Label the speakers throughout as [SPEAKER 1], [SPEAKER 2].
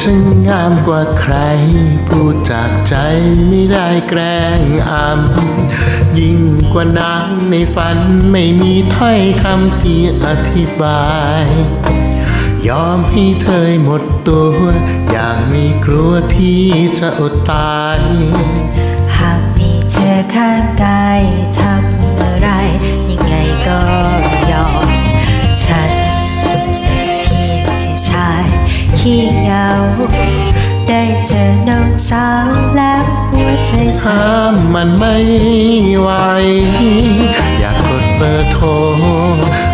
[SPEAKER 1] ช่างงามกว่าใคร พูดจากใจไม่ได้แกล้งอำยิ่งกว่านางในฝันไม่มีถ้อยคำที่อธิบาย ยอมให้เธอหมดตัว อย่างไม่กลัวที่จะอดตาย
[SPEAKER 2] หากมีเธอข้างกายทำอะไรยังไงก็ยอม ฉันเป็นเพียงแค่ชายขี้ ได้เจอน้องสาวแล้วหัวใจสั่
[SPEAKER 1] ห้ามมันไม่ไหว อยากกดเบอร์โทร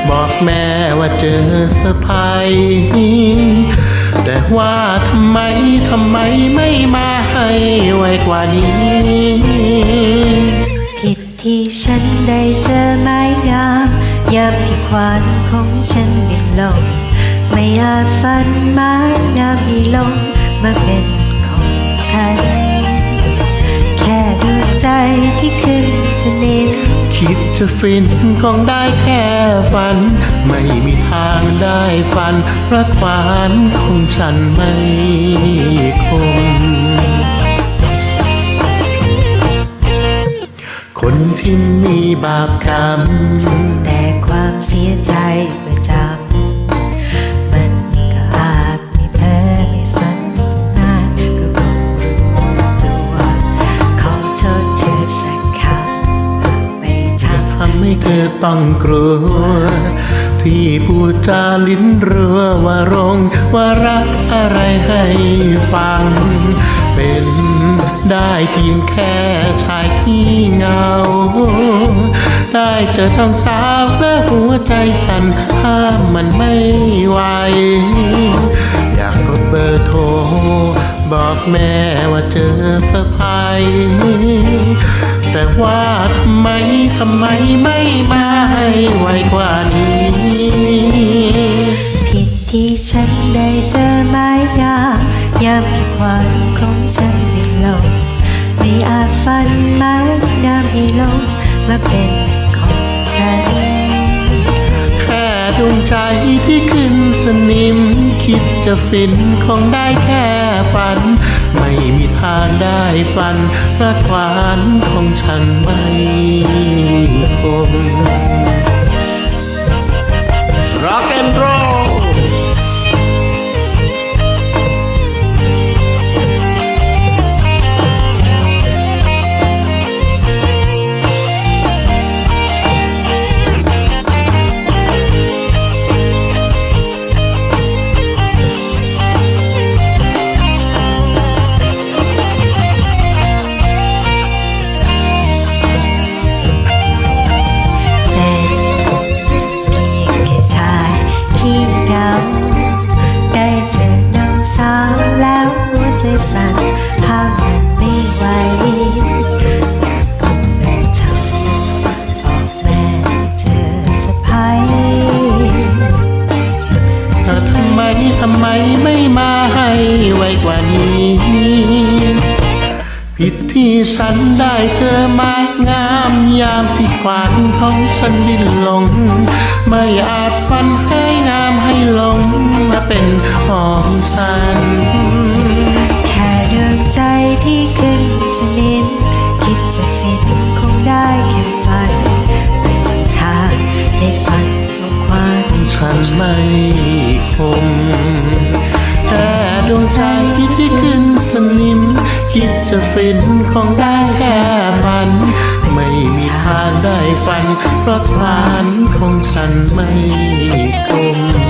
[SPEAKER 1] บอกแม่ว่าเจอเซอร์ไพรส์แต่ว่าทำไม ทำไมไม่มาให้ไวกว่านี้
[SPEAKER 2] ผิดที่ฉันได้เจอไม้งามยามที่ควานของฉันบินลง ไม่อาฝันไม้งามมีลงมาเป็นของฉัน แค่ดวงใจที่ขึ้นสนิม
[SPEAKER 1] คิดจะฟินคงได้แค่ฝัน ไม่มีทางได้ฝันรักหวานของฉันไม่คมคนที่มีบาปกรรม
[SPEAKER 2] แต่ความ เธอ
[SPEAKER 1] ต้องกลัว ที่พูดจาลิ้นรัวว่ารงว่ารักอะไรให้ฟัง เป็นได้เพียงแค่ชายที่เงา ได้เจอทั้งสาวและหัวใจสั่นห้ามมันไม่ไหวอยากกดเบอร์โทร บอกแม่ว่าเจอเซอร์ไพรส์แต่ว่าทำไมทำไมไม่มาให้ไวกว่านี้
[SPEAKER 2] ผิดที่ฉันได้เจอไม้งามยามที่ความของฉันเป็นลมไม่อาจฝันไม้งามให้ลงมาเป็นของฉัน
[SPEAKER 1] วงใจที่ขึ้นสนิม คิดจะฟินคงได้แค่ฝัน ไม่มีทางได้ฝันรักหวานของฉันไม่คม ผิดที่ฉันได้เจอไม้งามยามที่ขวานของฉันดิ้นลง ไม่อาจฟันให้งามให้ลงมาเป็นของฉัน
[SPEAKER 2] แค่ดวงใจที่ขึ้นสนิมคิดจะฟินคงได้แค่ฝันไม่มีทางได้ฝันของความ
[SPEAKER 1] ฉันไม่คม จะฟินคงได้แค่ฝัน ไม่มีทางได้ฝัน เพราะความของฉันไม่คม